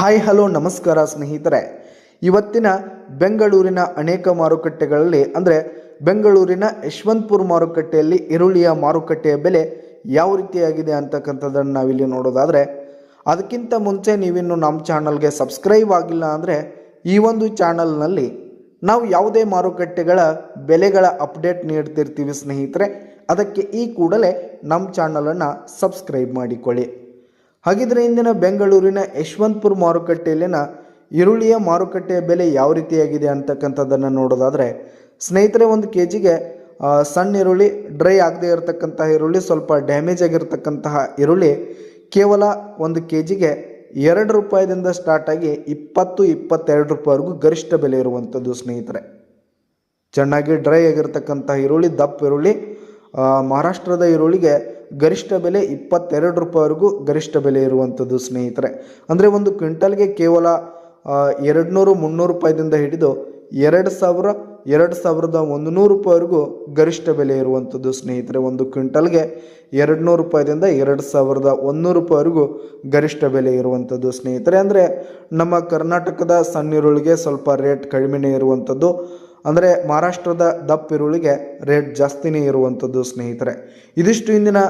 Hi, hello, ನಮಸ್ಕಾರ ಸ್ನೇಹಿತರೆ. ಇವತ್ತಿನ ಬೆಂಗಳೂರಿನ ಅನೇಕ ಮಾರುಕಟ್ಟೆಗಳಲ್ಲಿ, ಅಂದರೆ ಬೆಂಗಳೂರಿನ ಯಶವಂತಪುರ ಮಾರುಕಟ್ಟೆಯಲ್ಲಿ ಈರುಳ್ಳಿಯ ಮಾರುಕಟ್ಟೆಯ ಬೆಲೆ ಯಾವ ರೀತಿಯಾಗಿದೆ ಅಂತಕ್ಕಂಥದ್ದನ್ನು ನಾವಿಲ್ಲಿ ನೋಡೋದಾದರೆ, ಅದಕ್ಕಿಂತ ಮುಂಚೆ ನೀವಿನ್ನು ನಮ್ಮ ಚಾನಲ್ಗೆ ಸಬ್ಸ್ಕ್ರೈಬ್ ಆಗಿಲ್ಲ ಅಂದರೆ ಈ ಒಂದು ಚಾನಲ್ನಲ್ಲಿ ನಾವು ಯಾವುದೇ ಮಾರುಕಟ್ಟೆಗಳ ಬೆಲೆಗಳ ಅಪ್ಡೇಟ್ ನೀಡ್ತಿರ್ತೀವಿ ಸ್ನೇಹಿತರೆ. ಅದಕ್ಕೆ ಈ ಕೂಡಲೇ ನಮ್ಮ ಚಾನಲನ್ನು ಸಬ್ಸ್ಕ್ರೈಬ್ ಮಾಡಿಕೊಳ್ಳಿ. ಹಾಗಿದ್ರೆ ಇಂದಿನ ಬೆಂಗಳೂರಿನ ಯಶವಂತಪುರ ಮಾರುಕಟ್ಟೆಯಲ್ಲಿನ ಈರುಳ್ಳಿಯ ಮಾರುಕಟ್ಟೆಯ ಬೆಲೆ ಯಾವ ರೀತಿಯಾಗಿದೆ ಅಂತಕ್ಕಂಥದ್ದನ್ನು ನೋಡೋದಾದರೆ, ಸ್ನೇಹಿತರೆ, ಒಂದು ಕೆ ಜಿಗೆ ಸಣ್ಣ ಈರುಳ್ಳಿ, ಡ್ರೈ ಆಗದೆ ಇರತಕ್ಕಂತಹ ಈರುಳ್ಳಿ, ಸ್ವಲ್ಪ ಡ್ಯಾಮೇಜ್ ಆಗಿರತಕ್ಕಂತಹ ಈರುಳ್ಳಿ ಕೇವಲ ಒಂದು ಕೆ ಜಿಗೆ ಎರಡು ರೂಪಾಯಿದಿಂದ ಸ್ಟಾರ್ಟ್ ಆಗಿ ಇಪ್ಪತ್ತು, ಇಪ್ಪತ್ತೆರಡು ರೂಪಾಯಿವರೆಗೂ ಗರಿಷ್ಠ ಬೆಲೆ ಇರುವಂಥದ್ದು ಸ್ನೇಹಿತರೆ. ಚೆನ್ನಾಗಿ ಡ್ರೈ ಆಗಿರ್ತಕ್ಕಂಥ ಈರುಳ್ಳಿ, ದಪ್ಪ ಈರುಳ್ಳಿ ಮಹಾರಾಷ್ಟ್ರದ ಈರುಳ್ಳಿಗೆ ಗರಿಷ್ಠ ಬೆಲೆ ಇಪ್ಪತ್ತೆರಡು ರೂಪಾಯಿವರೆಗೂ ಗರಿಷ್ಠ ಬೆಲೆ ಇರುವಂಥದ್ದು ಸ್ನೇಹಿತರೆ. ಅಂದರೆ ಒಂದು ಕ್ವಿಂಟಲ್ಗೆ ಕೇವಲ ಎರಡು ನೂರು ಮುನ್ನೂರು ರೂಪಾಯಿದಿಂದ ಹಿಡಿದು ಎರಡು ಸಾವಿರ, ಎರಡು ಸಾವಿರದ ಒಂದು ನೂರು ರೂಪಾಯಿವರೆಗೂ ಗರಿಷ್ಠ ಬೆಲೆ ಇರುವಂಥದ್ದು ಸ್ನೇಹಿತರೆ. ಒಂದು ಕ್ವಿಂಟಲ್ಗೆ ಎರಡು ನೂರು ರೂಪಾಯಿದಿಂದ ಎರಡು ಸಾವಿರದ ಒಂದುನೂರು ರೂಪಾಯಿವರೆಗೂ ಗರಿಷ್ಠ ಬೆಲೆ ಇರುವಂಥದ್ದು ಸ್ನೇಹಿತರೆ. ಅಂದರೆ ನಮ್ಮ ಕರ್ನಾಟಕದ ಸಣ್ಣ ಈರುಳ್ಳಿಗೆ ಸ್ವಲ್ಪ ರೇಟ್ ಕಡಿಮೆನೇ ಇರುವಂಥದ್ದು. ಅಂದರೆ ಮಹಾರಾಷ್ಟ್ರದ ದಪ್ಪ ಈರುಳ್ಳಿಗೆ ರೇಟ್ ಜಾಸ್ತಿನೇ ಇರುವಂಥದ್ದು ಸ್ನೇಹಿತರೆ. ಇದಿಷ್ಟು ಇಂದಿನ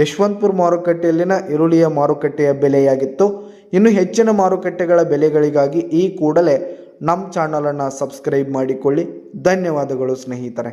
ಯಶವಂತಪುರ ಮಾರುಕಟ್ಟೆಯಲ್ಲಿನ ಈರುಳ್ಳಿಯ ಮಾರುಕಟ್ಟೆಯ ಬೆಲೆಯಾಗಿತ್ತು. ಇನ್ನು ಹೆಚ್ಚಿನ ಮಾರುಕಟ್ಟೆಗಳ ಬೆಲೆಗಳಿಗಾಗಿ ಈ ಕೂಡಲೇ ನಮ್ಮ ಚಾನಲನ್ನು ಸಬ್ಸ್ಕ್ರೈಬ್ ಮಾಡಿಕೊಳ್ಳಿ. ಧನ್ಯವಾದಗಳು ಸ್ನೇಹಿತರೆ.